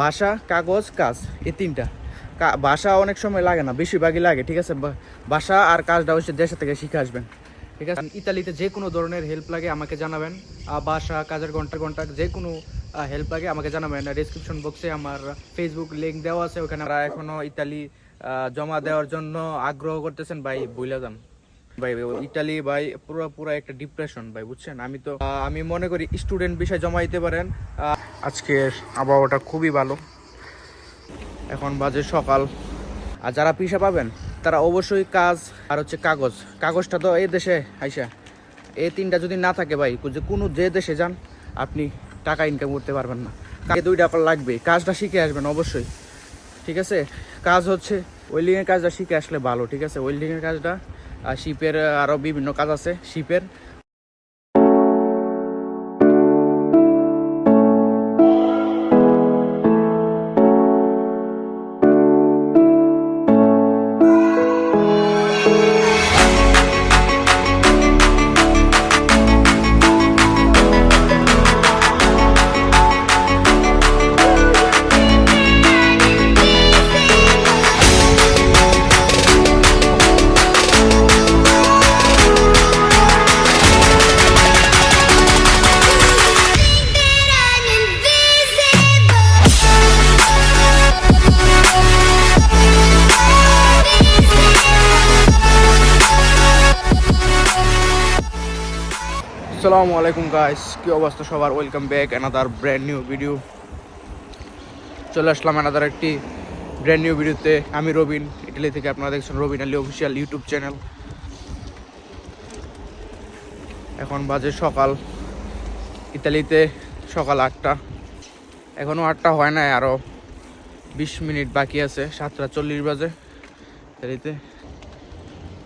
ভাষা কাগজ, কাজ, এই তিনটা। বাসা অনেক সময় লাগে না, বেশিরভাগই লাগে, ঠিক আছে? বাসা আর কাজটা হচ্ছে দেশে থেকে শিখে আসবেন, ঠিক আছে? ইতালিতে যে কোনো ধরনের হেল্প লাগে আমাকে জানাবেন। ভাষা কাজের ঘণ্টা ঘণ্টা যে কোনো হেল্প লাগে আমাকে জানাবেন। ডিসক্রিপশন বক্সে আমার ফেসবুক লিঙ্ক দেওয়া আছে, ওখানে আমরা এখনও ইতালি জমা দেওয়ার জন্য আগ্রহ করতেছেন, ভাই বইলা যান। ভাই ইতালি, ভাই, পুরো পুরো একটা ডিপ্রেশন ভাই, বুঝছেন? আমি তো আমি মনে করি স্টুডেন্ট বিষয় জমা দিতে পারেন। আজকের আবহাওয়াটা খুবই ভালো। এখন বাজে সকাল। আর যারা পিসা পাবেন, তারা অবশ্যই কাজ আর হচ্ছে কাগজ। কাগজটা তো এই দেশে, আইসা, এই তিনটা যদি না থাকে ভাই, যে কোনো যে দেশে যান, আপনি টাকা ইনকাম করতে পারবেন না। এই দুইটা আপনার লাগবে। কাজটা শিখে আসবেন অবশ্যই। ঠিক আছে? কাজ হচ্ছে ওয়েল্ডিংয়ের কাজটা শিখে আসলে ভালো, ঠিক আছে? ওয়েল্ডিংয়ের কাজটা, আর শিপের আরও বিভিন্ন কাজ আছে। শিপের আসসালামু আলাইকুম গাইস কি অবস্থা সবার? Welcome back another brand new video চলে আসলাম অ্যানাদার একটি ব্র্যান্ড নিউ ভিডিওতে আমি রবিন ইটালি থেকে আপনারা দেখছেন Robin Ali official YouTube channel এখন বাজে সকাল। ইতালিতে সকাল আটটা। এখনও আটটা হয় নাই আরও বিশ মিনিট বাকি আছে। সাতটা চল্লিশ বাজে ইতালিতে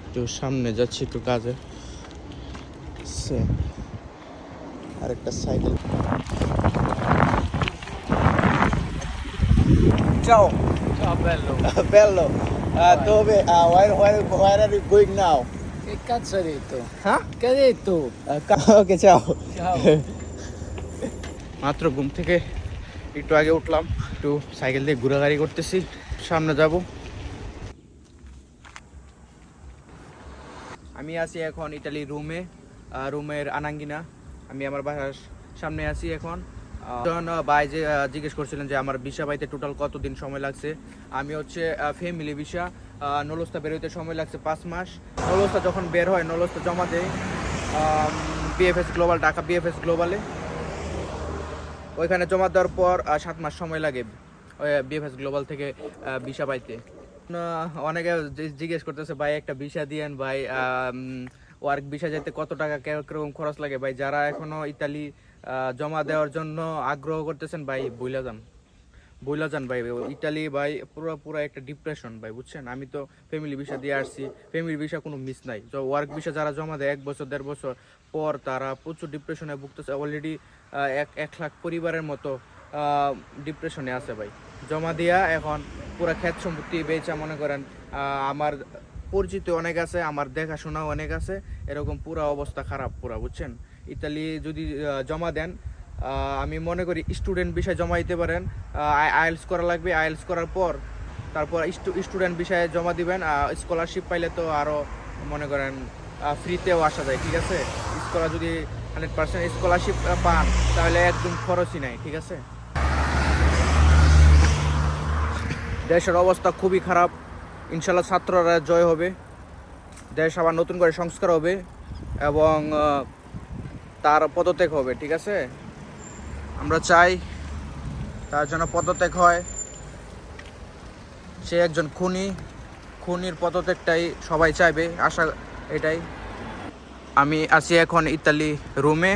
একটু সামনে যাচ্ছি একটু কাজে। সে আর একটা সাইকেল। যাও। বেললো তবে ওয়ার ওয়ার ওয়ার মাত্র ঘুম থেকে একটু আগে উঠলাম একটু সাইকেল দিয়ে ঘুরাঘুরি করতেছি সামনে যাব। আমি আছি এখন ইতালি রুমে রুমের আনাঙ্গিনা। আমি আমার বাসার সামনে আছি এখন। আহ, ভাই যে জিজ্ঞেস করছিলেন যে আমার ভিসা পাইতে টোটাল কতদিন সময় লাগছে? আমি হচ্ছে ফ্যামিলি ভিসা নলস্তা বেরোতে সময় লাগছে পাঁচ মাস। নলস্তা যখন বের হয় নলস্তা জমা দেয় বিএফএস গ্লোবাল ঢাকা বিএফএস গ্লোবালে ওইখানে জমা দেওয়ার পর সাত মাস সময় লাগে বিএফএস গ্লোবাল থেকে ভিসা পাইতে। অনেকে জিজ্ঞেস করতেছে ভাই একটা ভিসা দিয়েন ভাই ওয়ার্ক ভিসা যেতে কত টাকা কীরকম খরচ লাগে? ভাই, যারা এখনও ইতালি জমা দেওয়ার জন্য আগ্রহ করতেছেন, ভাই, বইলা যান। বইলা যান, ভাই। ইতালি, ভাই, পুরো পুরো একটা ডিপ্রেশন ভাই, বুঝছেন? আমি তো ফ্যামিলি ভিসা দিয়ে আসছি। ফ্যামিলি ভিসা কোনো মিস নাই। ওয়ার্ক ভিসা যারা জমা দেয়, এক বছর, দেড় বছর পর তারা প্রচুর ডিপ্রেশনে ভুগতেছে। অলরেডি এক এক লাখ পরিবারের মতো ডিপ্রেশনে আছে, ভাই। জমা দিয়া এখন পুরো ক্ষেত সম্পত্তি বেচা, মনে করেন আমার পরিচিত অনেক আছে, আমার দেখাশোনাও অনেক আছে, এরকম পুরা অবস্থা খারাপ পুরা, বুঝছেন? ইতালি যদি জমা দেন আমি মনে করি স্টুডেন্ট বিষয় জমা দিতে পারেন আইএলস করা লাগবে, আইএলস করার পর, তারপর স্টুডেন্ট বিষয়ে জমা দিবেন স্কলারশিপ পাইলে তো আরও মনে করেন ফ্রিতেও আসা যায়, ঠিক আছে? স্কলার যদি হান্ড্রেড পার্সেন্ট স্কলারশিপ পান, তাহলে একদম খরচই নাই, ঠিক আছে? দেশের অবস্থা খুবই খারাপ। ইনশাল্লাহ ছাত্ররা জয় হবে। দেশ আবার নতুন করে সংস্কার হবে এবং তার পদত্যাগ হবে, ঠিক আছে? আমরা চাই তার জন্য পদত্যাগ হয়। সে একজন খুনি, খুনির পদত্যাগটাই সবাই চাইবে, আশা এটাই। আমি আছি এখন ইতালি রুমে।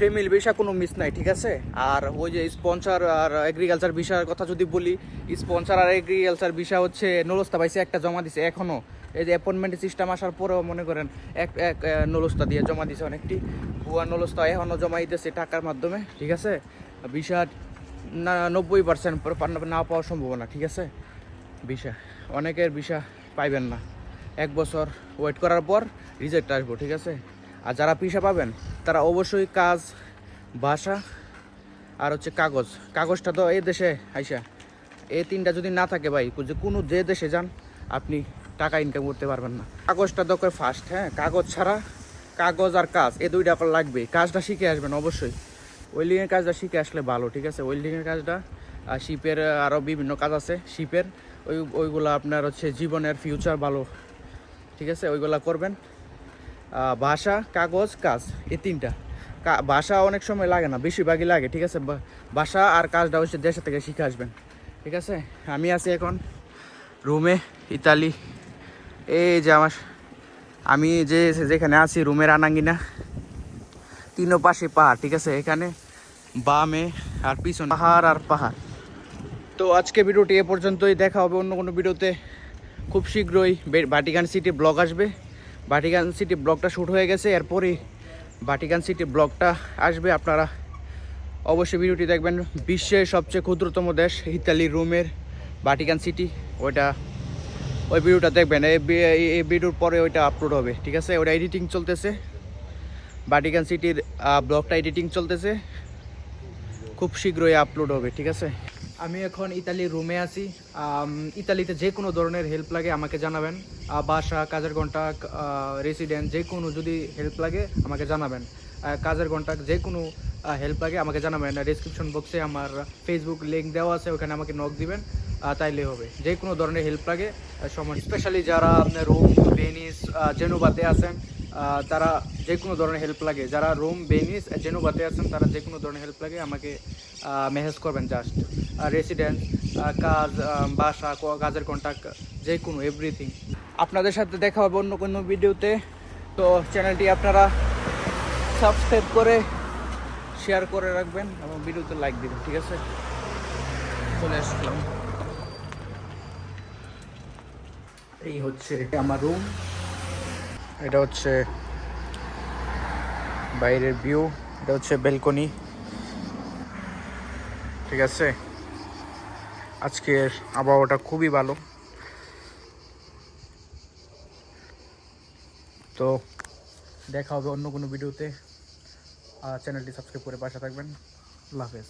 ফ্যামিলি ভিসা কোনো মিস নাই, ঠিক আছে? আর ওই যে স্পন্সর আর এগ্রিকালচার ভিসার কথা যদি বলি স্পন্সর আর এগ্রিকালচার ভিসা হচ্ছে, নলস্তা পাইছে একটা জমা দিছে এখনও এই যে অ্যাপয়েন্টমেন্ট সিস্টেম আসার পরেও মনে করেন এক এক নলস্তা দিয়ে জমা দিছে অনেকটি। ভুয়া নলস্তা এখনও জমা দিতেছে টাকার মাধ্যমে, ঠিক আছে? ভিসা না, নব্বই পার্সেন্ট না পাওয়ার সম্ভাবনা, ঠিক আছে? ভিসা অনেকের ভিসা পাইবেন না। এক বছর ওয়েট করার পর রিজেক্ট আসব, ঠিক আছে? আর যারা পিসা পাবেন, তারা অবশ্যই কাজ, ভাষা আর হচ্ছে কাগজ। কাগজটা তো এই দেশে আইসা। এই তিনটা যদি না থাকে ভাই, যে কোনো যে দেশে যান, আপনি টাকা ইনকাম করতে পারবেন না। কাগজটা দরকার ফার্স্ট হ্যাঁ? কাগজ ছাড়া কাগজ আর কাজ, এই দুইটা আপনার লাগবে কাজটা শিখে আসবেন অবশ্যই। ওয়েল্ডিংয়ের কাজটা শিখে আসলে ভালো, ঠিক আছে? ওয়েল্ডিংয়ের কাজটা, আর শিপের আরও বিভিন্ন কাজ আছে। শিপের, ওই ওইগুলো আপনার হচ্ছে জীবনের ফিউচার ভালো, ঠিক আছে? ওইগুলা করবেন। ভাষা, কাগজ, কাজ, এই তিনটা। ভাষা অনেক সময় লাগে না, বেশিরভাগই লাগে, ঠিক আছে? বা- ভাষা আর কাজটা হচ্ছে দেশে থেকে শিখে আসবেন, ঠিক আছে? আমি আছি এখন রুমে, ইতালি। এই যে আমার, আমি যে যেখানে আছি, রুমের আনাঙ্গিনা তিনো পাশে পাহাড়, ঠিক আছে? এখানে বামে আর পিছনে পাহাড় আর পাহাড়। তো আজকে ভিডিওটি এ পর্যন্তই, দেখা হবে অন্য কোনো ভিডিওতে। খুব শীঘ্রই বে- ভাটিকান সিটি ব্লগ আসবে। ভাটিকান সিটি ব্লগটা শ্যুট হয়ে গেছে, এরপরই ভাটিকান সিটি ব্লগটা আসবে। আপনারা অবশ্যই ভিডিওটি দেখবেন। বিশ্বের সবচেয়ে ক্ষুদ্রতম দেশ, ইতালি, রোমের ভাটিকান সিটি ওইটা, ওই ভিডিওটা দেখবেন। এই ভিডিওর পরে ওইটা আপলোড হবে, ঠিক আছে? ওটা এডিটিং চলতেছে। ভাটিকান সিটির ব্লগটা এডিটিং চলতেছে। খুব শীঘ্রই আপলোড হবে, ঠিক আছে? আমি এখন ইতালির রুমে আছি। ইতালিতে যে কোনো ধরনের হেল্প লাগে আমাকে জানাবেন। বাসা, কাজের কন্ট্যাক্ট রেসিডেন্ট যে কোনো যদি হেল্প লাগে আমাকে জানাবেন। কাজের কন্ট্যাক্ট যে কোনো হেল্প লাগে আমাকে জানাবেন। ডিসক্রিপশন বক্সে আমার ফেসবুক লিঙ্ক দেওয়া আছে, ওখানে আমাকে নক দিবেন। তাইলে হবে। যে কোনো ধরনের হেল্প লাগে সময় স্পেশালি যারা আপনার রোম ভেনিস জেনোবাতে আছেন তারা যে কোনো ধরনের হেল্প লাগে। যারা রোম বেনিস জেনোবাতে আছেন, তারা যে কোনো ধরনের হেল্প লাগে, আমাকে মেসেজ করবেন জাস্ট রেসিডেন্ট কাজ বাসা কাজের কন্ট্যাক্ট যে কোনো এভরিথিং আপনাদের সাথে দেখা হবে অন্য কোনো ভিডিওতে তো চ্যানেলটি আপনারা সাবস্ক্রাইব করে শেয়ার করে রাখবেন এবং ভিডিওতে লাইক দিবেন, ঠিক আছে? চলে আসলাম। এই হচ্ছে আমার রুম এটা হচ্ছে বাইরের ভিউ, এটা হচ্ছে বেলকনি। ঠিক আছে? আজকের আবহাওয়াটা খুবই ভালো। তো দেখা হবে অন্য কোনো ভিডিওতে। আর চ্যানেলটি সাবস্ক্রাইব করে পাশে থাকবেন। আল্লাহ হাফেজ।